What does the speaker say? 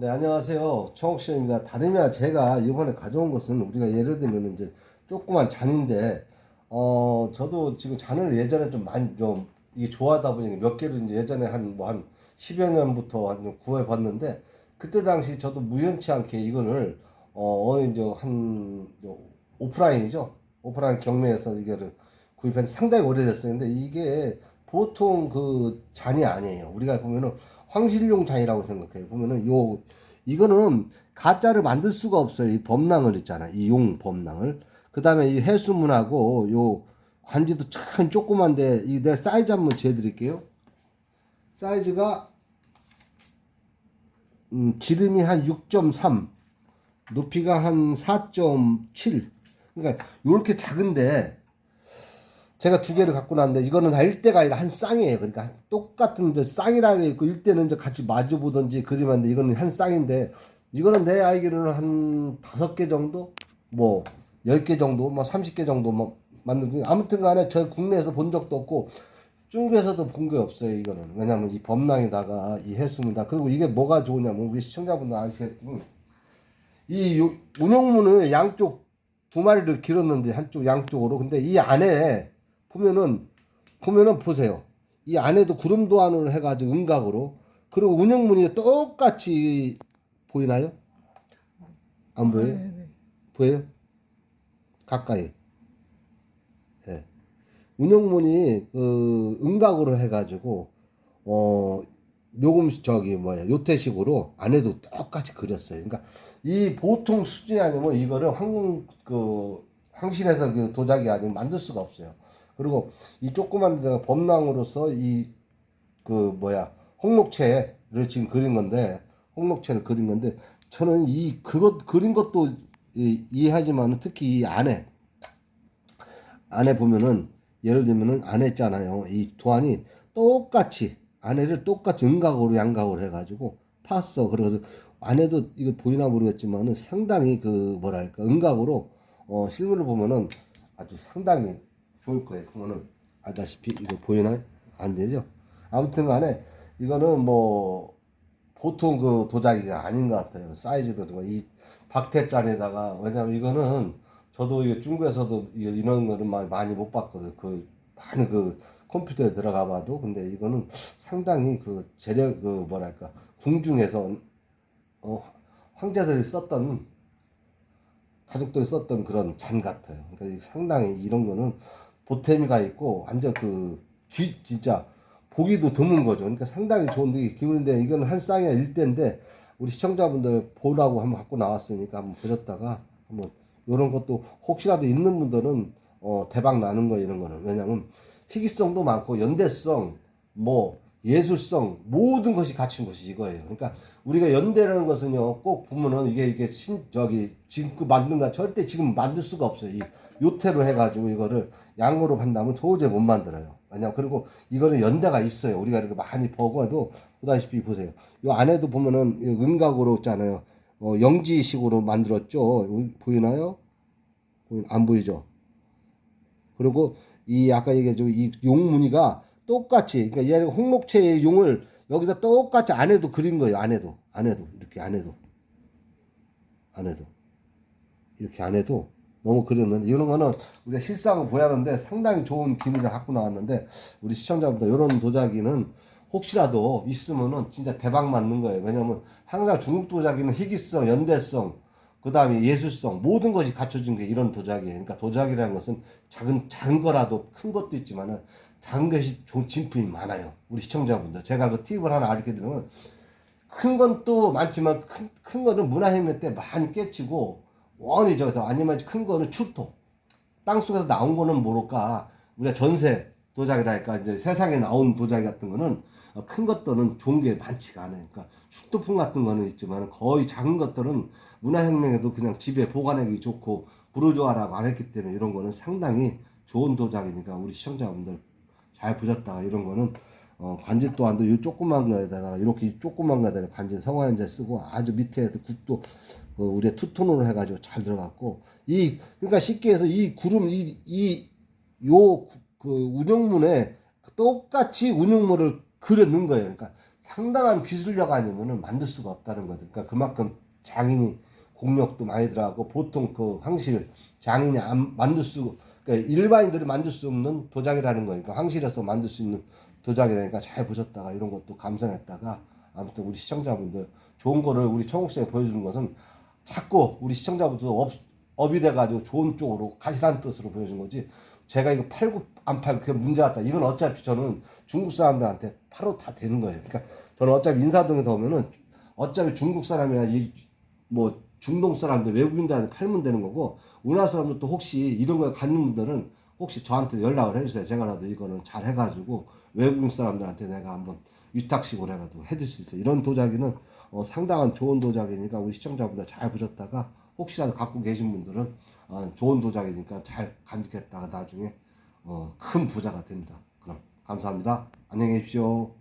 네, 안녕하세요. 청옥씨입니다. 다름이 아니라 제가 이번에 가져온 것은 우리가 예를 들면 이제 조그만 잔인데, 어, 저도 지금 잔을 예전에 좀 많이 좀 이게 좋아하다 보니 몇 개를 이제 예전에 한 뭐 한 10여 년부터 한 구해 봤는데, 그때 당시 저도 무연치 않게 이거를, 어, 이제 한 오프라인이죠. 오프라인 경매에서 이거를 구입한 지 상당히 오래됐어요. 근데 이게 보통 그 잔이 아니에요. 우리가 보면은 황실용 잔이라고 생각해요. 보면은 요 이거는 가짜를 만들 수가 없어요. 이 범랑을 있잖아. 이 용 범랑을. 그다음에 이 해수문하고 요 관지도 참 조그만데 이 내 사이즈 한번 재 드릴게요. 사이즈가 음, 지름이 한 6.3, 높이가 한 4.7. 그러니까 요렇게 작은데 제가 두 개를 갖고 났는데 이거는 다 일대가 아니라 한 쌍이에요. 그러니까 똑같은 저 쌍이라고 있고 일대는 이제 같이 마주 보든지 그림한데 이거는 한 쌍인데 이거는 내 알기로는 한 다섯 개 정도? 뭐 열 개 정도? 뭐 삼십 개 정도 뭐 만든지 아무튼 간에 저 국내에서 본 적도 없고 중국에서도 본 게 없어요 이거는. 왜냐면 이 범랑에다가 이 해수문다. 그리고 이게 뭐가 좋으냐면 우리 시청자분들 아시겠지만 이 요- 운영문을 양쪽 두 마리를 길었는데 한쪽 양쪽으로. 근데 이 안에 보면은 보면은 보세요 이 안에도 구름 도 안으로 해가지고 음각으로 그리고 운영문이 똑같이 보이나요? 안 보여요? 네, 네. 보여요? 가까이. 예. 운영문이 그 음각으로 해가지고 어 요금 저기 뭐야 요태식으로 안에도 똑같이 그렸어요. 그러니까 이 보통 수준이 아니면 이거를 한국 그 항실에서 그 도자기 아니면 만들 수가 없어요. 그리고 이 조그만 데가 범랑으로서 이 그 뭐야 홍록체를 지금 그린 건데 홍록체를 그린 건데 저는 이 그것 그린 것도 이, 이해하지만 특히 이 안에 안에 보면은 예를 들면은 안에 있잖아요. 이 도안이 똑같이 안에를 똑같이 음각으로 양각으로 해가지고 팠어. 그래서 안에도 이거 보이나 모르겠지만은 상당히 그 뭐랄까 음각으로 어 실물을 보면은 아주 상당히 좋을 거예요 그러면은 알다시피 이거 보이나요 안 되죠 아무튼 간에 이거는 뭐 보통 그 도자기가 아닌 것 같아요. 사이즈도 좀이 박태잔에다가 왜냐면 이거는 저도 이게 중국에서도 이런 거는 많이, 못 봤거든. 그 많이 그 컴퓨터에 들어가 봐도 근데 이거는 상당히 그 재력 그 뭐랄까 궁중에서 어 황제들이 썼던 가족들이 썼던 그런 잔 같아요. 그러니까 이 상당히 이런 거는 보탬이가 있고 완전 그 귀, 진짜 보기도 드문 거죠. 그러니까 상당히 좋은데 기분인데 이거는 한 쌍이야 일대인데 우리 시청자분들 보라고 한번 갖고 나왔으니까 한번 보셨다가 한번 이런 것도 혹시라도 있는 분들은 어 대박 나는 거 이런 거는 왜냐면 희귀성도 많고 연대성 뭐 예술성 모든 것이 갖춘 것이 이거예요. 그러니까 우리가 연대라는 것은요 꼭 보면은 이게 이게 신 저기 지금 그 만든 거 절대 지금 만들 수가 없어요. 이 요태로 해가지고 이거를 양으로 한다면 도저히 못 만들어요. 왜냐 그리고 이거는 연대가 있어요. 우리가 이렇게 많이 보고도 보다시피 보세요. 이 안에도 보면은 이 음각으로 있잖아요. 어, 영지식으로 만들었죠. 보이나요? 보이- 안 보이죠? 그리고 이 아까 얘기했죠. 이 용무늬가 똑같이 그러니까 얘 홍록체의 용을 여기다 똑같이 안에도 그린 거예요. 안에도 안에도 이렇게 안에도 안에도 이렇게 안에도 너무 그렸는데 이런 거는 우리가 실상을 보야하는데 상당히 좋은 기미를 갖고 나왔는데 우리 시청자분들 이런 도자기는 혹시라도 있으면은 진짜 대박 맞는 거예요. 왜냐면 항상 중국 도자기는 희귀성, 연대성, 그 다음에 예술성 모든 것이 갖춰진 게 이런 도자기예요. 그러니까 도자기라는 것은 작은 작은 거라도 큰 것도 있지만은 작은 것이 진품이 많아요. 우리 시청자분들 제가 그 팁을 하나 알게 드리면 큰 건 또 많지만 큰, 큰 거는 문화혁명 때 많이 깨치고 원이 저기서 아니면 큰 거는 출토 땅속에서 나온 거는 모를까 우리가 전세 도자기랄까 이제 세상에 나온 도자기 같은 거는 어, 큰 것들은 좋은 게 많지가 않아요. 그러니까 축도품 같은 거는 있지만 거의 작은 것들은 문화혁명에도 그냥 집에 보관하기 좋고 부르주아라고 안 했기 때문에 이런 거는 상당히 좋은 도자기니까 우리 시청자분들 잘 보셨다가 이런 거는 어, 관지 또한도 이 조그만 거에다가 이렇게 조그만 거에다가 관지 성화현재 쓰고 아주 밑에 국도 어, 우리 투톤으로 해가지고 잘 들어갔고 이 그러니까 쉽게 해서 이 구름 이 이 요 그 운영문에 똑같이 운영물을 그려 넣은 거예요. 그러니까 상당한 기술력 아니면은 만들 수가 없다는 거죠. 그러니까 그만큼 장인이 공력도 많이 들어가고 보통 그 황실 장인이 안 만들 수 그러니까 일반인들이 만들 수 없는 도자기라는 거니까 황실에서 만들 수 있는 도자기라니까 잘 보셨다가 이런 것도 감상했다가 아무튼 우리 시청자분들 좋은 거를 우리 청국시장에 보여주는 것은 자꾸 우리 시청자분들 업, 업이 돼가지고 좋은 쪽으로 가시라는 뜻으로 보여준 거지. 제가 이거 팔고 안 팔고 그게 문제 같다. 이건 어차피 저는 중국 사람들한테 팔아도 다 되는 거예요. 그러니까 저는 어차피 인사동에서 오면은 어차피 중국 사람이나 이뭐 중동 사람들 외국인들한테 팔면 되는 거고 우리나라 사람들 또 혹시 이런 거 갖는 분들은 혹시 저한테 연락을 해주세요. 제가라도 이거는 잘 해가지고 외국인 사람들한테 내가 한번 위탁식으로 해가지고 해줄 수 있어요. 이런 도자기는 어, 상당한 좋은 도자기니까 우리 시청자분들 잘 보셨다가 혹시라도 갖고 계신 분들은 어, 좋은 도자기니까 잘 간직했다가 나중에 어, 큰 부자가 됩니다. 그럼 감사합니다. 안녕히 계십시오